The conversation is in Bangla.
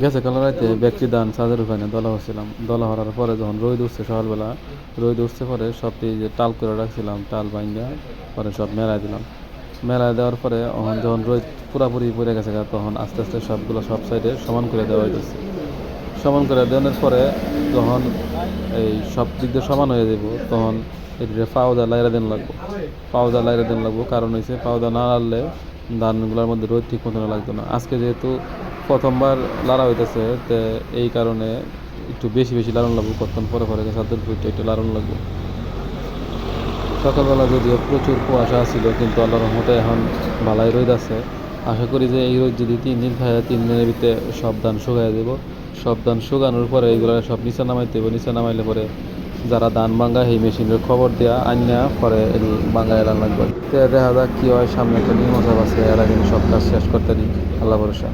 গেছে কাল রাতে ব্যক্তি দান চাঁদের ওখানে দলা হচ্ছিলাম। দলা হওয়ার পরে যখন রোদ উঠছে সকালবেলা, রোদ উঠছে পরে সব এই যে টাল করে রাখছিলাম, টাল ভাঙ্গা, পরে সব মেলায় দিলাম। মেলায় দেওয়ার পরে তখন যখন রোদ পুরাপুরি পড়ে গেছে তখন আস্তে আস্তে সবগুলো সব সাইডে সমান করে দেওয়া হইতেছে। সমান করে দেওয়ার পরে যখন এই সব দিক দিয়ে সমান হয়ে যাব তখন এটা পাউডার লাইরা দিন লাগবো। পাউডার লাইরা দেন লাগবো, কারণ হয়েছে পাউডার না লাড়লে ধানগুলোর মধ্যে রোদ ঠিক মতো লাগতো না। আজকে যেহেতু প্রথমবার লাড়া হইতেছে, তে এই কারণে একটু বেশি বেশি লাড়ন লাগবো কতক্ষণ পরে পরে সাদের ফুটে একটু লাড়ন লাগবো সকালবেলা যদিও প্রচুর কুয়াশা ছিল, কিন্তু আল্লাহর রহমতে এখন ভালাই রোদ আছে আশা করি যে এই রোদ যদি তিন দিন থাকে, তিন দিনের ভিতরে সব ধান শুকাই দেব সব ধান শুকানোর পরে এইগুলো সব নিচে নামাইতে হবে নিচে নামাইলে পরে যারা ধান ভাঙ্গা সেই মেশিনের খবর দেওয়া আন্যা পরে এই ভাঙ্গা এলান লাগবে। দেখা যাক কী হয়, সামনে একটা নির্মাণ আছে, এরা কিন্তু সব কাজ শেষ করতে দিই আল্লাহ ভরসা।